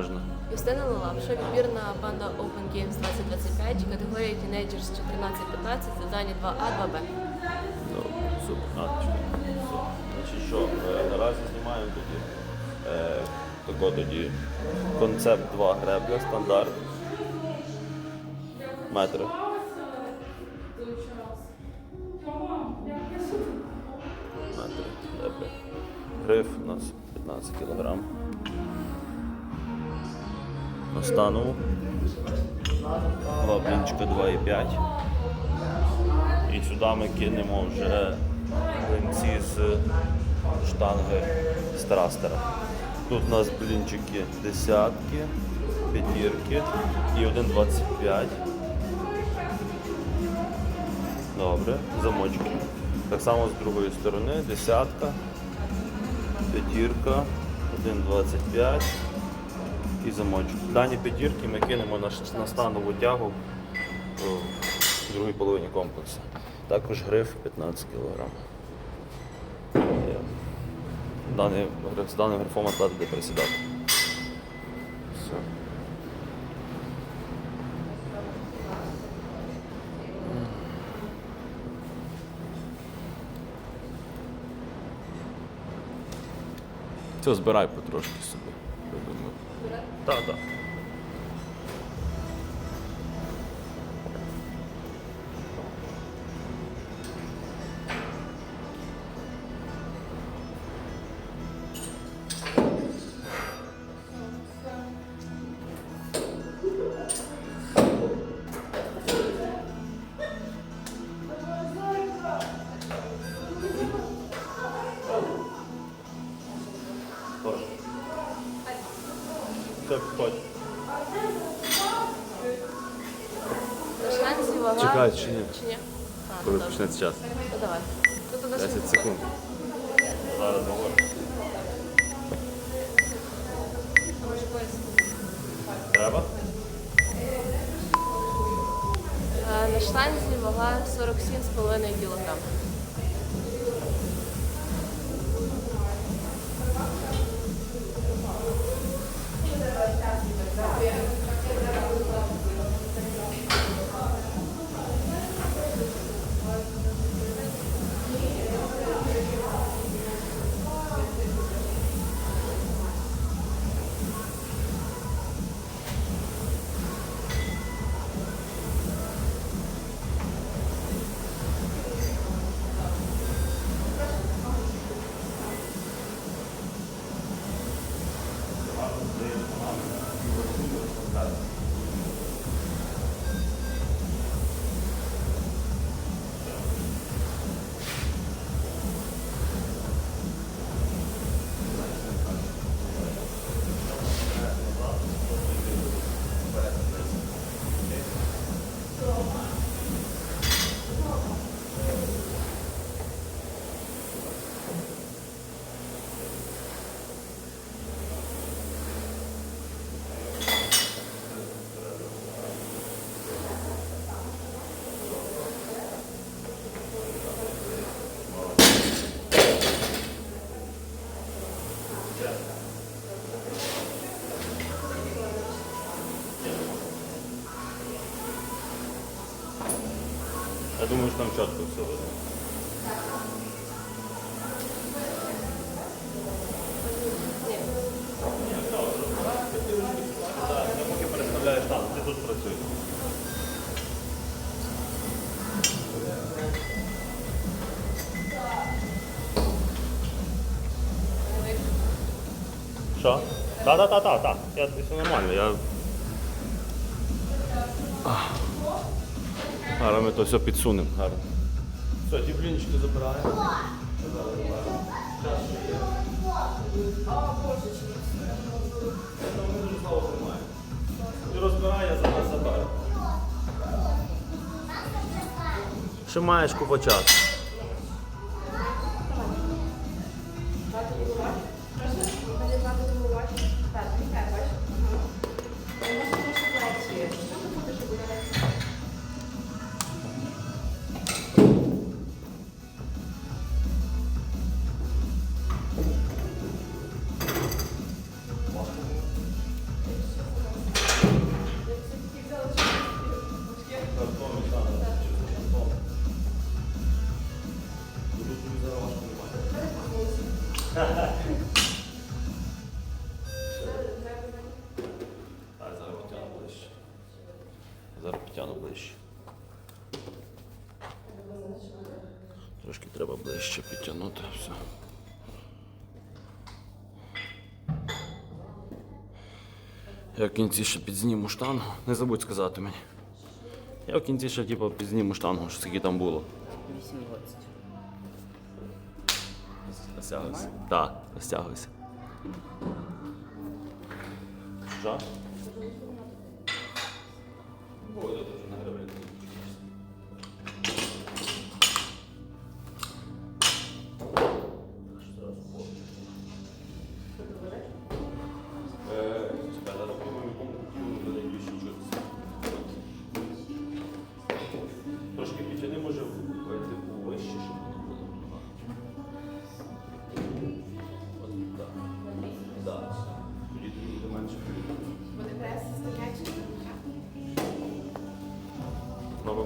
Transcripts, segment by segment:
можна? Юстина Лалапша, відбірна банда Open Games 2025, категорія Teenagers 14-15, завдання 2А, 2Б. Ну, супер. А. Значить що, е, наразі знімаємо тоді. Е, тако тоді. Концепт 2 гребля, стандарт. Метр. Метр гребля. Гриф у нас 15 кг. Остану. Два блінчика 2,5. І сюди ми кинемо вже блинці з штанги з трастера. Тут у нас блінчики десятки, п'ятірки і 1,25. Добре, замочки. Так само з другої сторони десятка, п'ятірка, 1,25 і замочок. Дані п'ятірки ми кинемо на, на станову тягу в другій половині комплексу. Також гриф 15 кг. Даний, з даним грифом атлет буде присідати. Все. Все, збирай потрошки собі. Я думаю. Так, так. Почнеться час. Давай. Тут у нас 10 секунд. Зараз. Треба? Е, На штанзі вага 47,5 кг. Я думаю, що там чітко все буде. Ти поки переставляєш там, ти тут працюєш. Що? Так, так, так, так, так. Все нормально. Я... Зараз ми то все підсунемо. Гарно. Все, ті блінчики забираємо. І розбирає, зараз забирає. Ще маєш купа часу. Так, ближче. Зараз ближче. Трошки треба ближче підтягнути, все. Я в кінці ще підзніму штангу, не забудь сказати мені. Я в кінці ще типу, підзніму штангу, що скільки там було. 18. Розтягуйся. Так, розтягуйся. Що?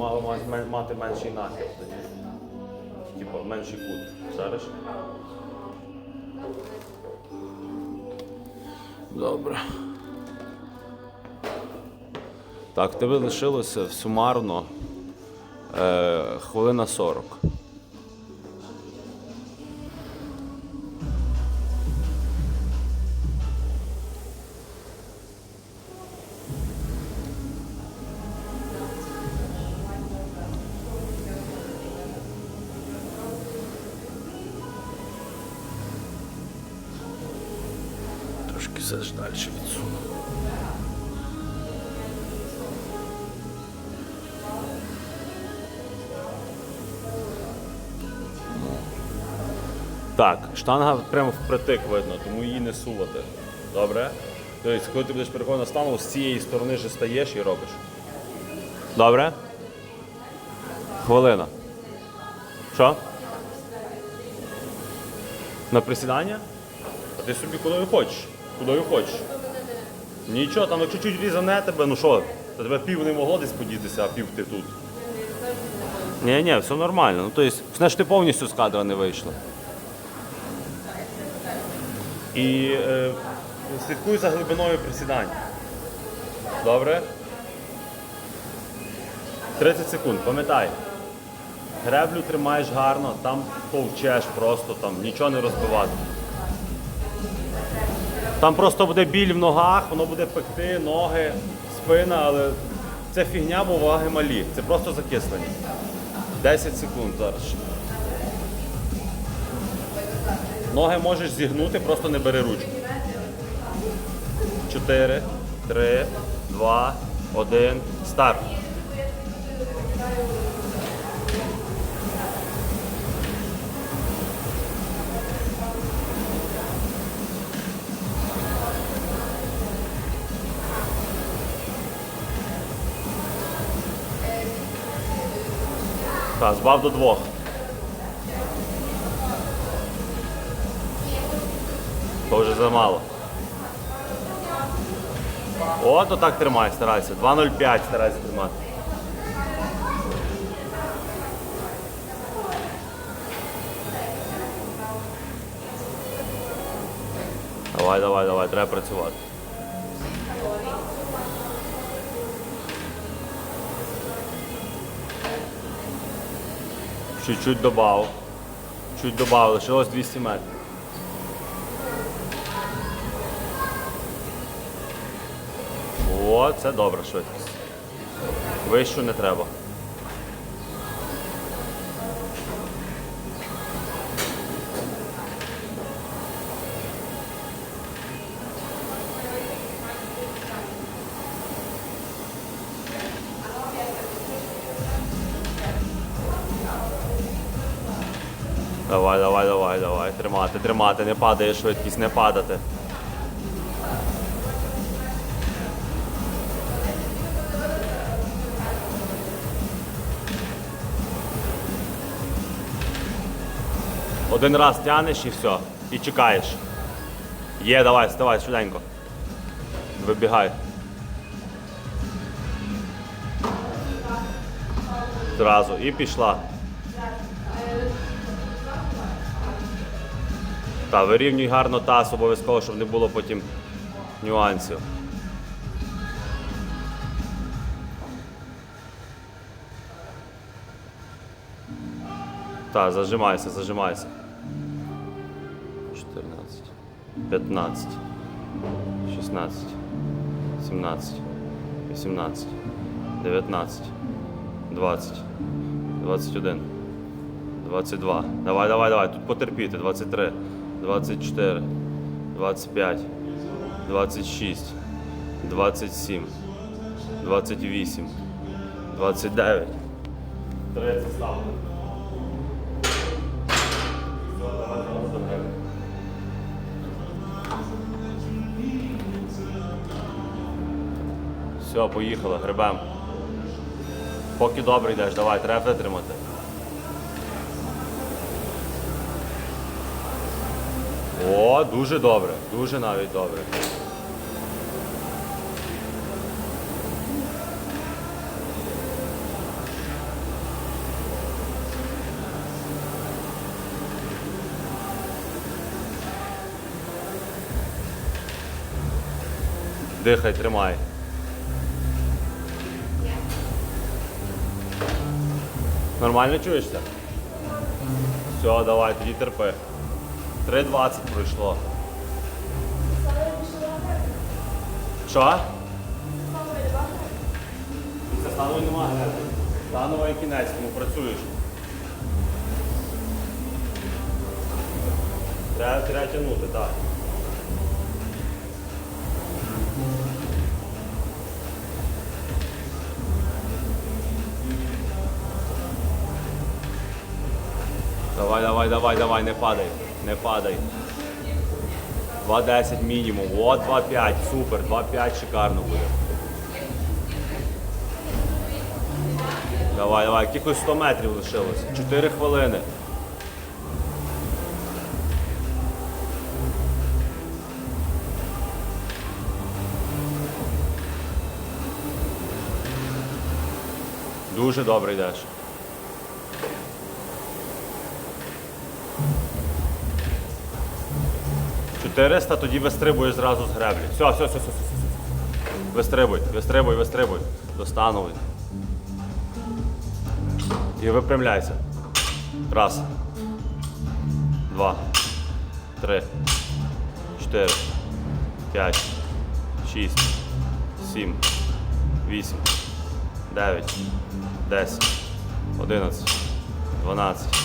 Ви мали ма- ме- мати менший нахил тоді. Типа менший кут. Зараз? Добре. Так, тебе лишилося сумарно е, хвилина 40. Трошки ж далі відсуну. Так, штанга прямо впритик видно, тому її не сувати. Добре? Тобто, коли ти будеш переходити на стану, з цієї сторони же стаєш і робиш. Добре? Хвилина. Що? На присідання? А ти собі куди хочеш? Куди хочеш? Нічого, там якщо чуть різане тебе, ну що, то тебе пів не могло десь подітися, а пів ти тут. Ні, ні, все нормально. Ну, тобто, знаєш, ти повністю з кадра не вийшла. І е, слідкуй за глибиною присідань. Добре? 30 секунд, пам'ятай. Греблю тримаєш гарно, там повчеш просто, там нічого не розбивати. Там просто буде біль в ногах, воно буде пекти, ноги, спина, але це фігня, бо ваги малі. Це просто закислення. 10 секунд зараз. Ноги можеш зігнути, просто не бери ручку. 4, 3, 2, 1, старт. Так, збав до двох. То вже замало. О, то так тримай, старайся. 2.05 старайся тримати. Давай, давай, давай, треба працювати. Чуть-чуть добав. Чуть добав, лишилось 200 метрів. О, це добра швидкість. Вищу не треба. Давай, давай, давай, давай. Тримати, тримати, не падає швидкість, не падати. Один раз тянеш і все. І чекаєш. Є, давай, вставай, швиденько. Вибігай. Зразу. І пішла. Та, вирівнюй гарно таз, обов'язково, щоб не було потім нюансів. Так, зажимайся, зажимайся. 14, 15, 16, 17, 18, 19, 20, 21, 22. Давай, давай, давай. Тут потерпіти, 23. 24, 25, 26, 27, 28, 29. 30 ставлю. Все, поїхали, грибем. Поки добре йдеш, давай, треба витримати. О, дуже добре, дуже навіть добре. Дихай, тримай. Нормально чуєшся? Все, давай, тоді терпи. 3.20 пройшло. Що? Це становий немає. Становий кінець, тому працюєш. Треба, треба тягнути, так. Давай, давай, давай, давай, не падай, не падай. 2.10 мінімум. О, 2.5, супер, 2.5 шикарно буде. Давай, давай, якихось 100 метрів лишилось. 4 хвилини. Дуже добре йдеш. 400, тоді вистрибуєш зразу з греблі. Все, все, все, все, все. Вистрибуй, вистрибуй, вистрибуй. Достанови. І випрямляйся. Раз. Два. Три. Чотири. П'ять. Шість. Сім. Вісім. Дев'ять. Десять. Одинадцять. Дванадцять.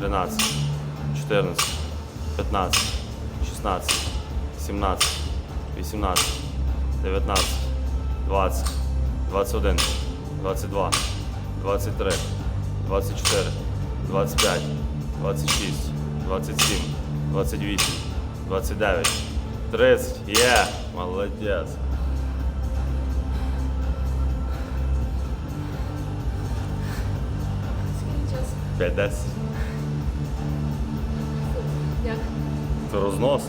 Тринадцять. Чотирнадцять. 15, 16, 17, 18, 19, 20, 21, 22, 23, 24, 25, 26, 27, 28, 29, 30. Є! Молодець. Скільки часу? 5-10. Як? Це рознос.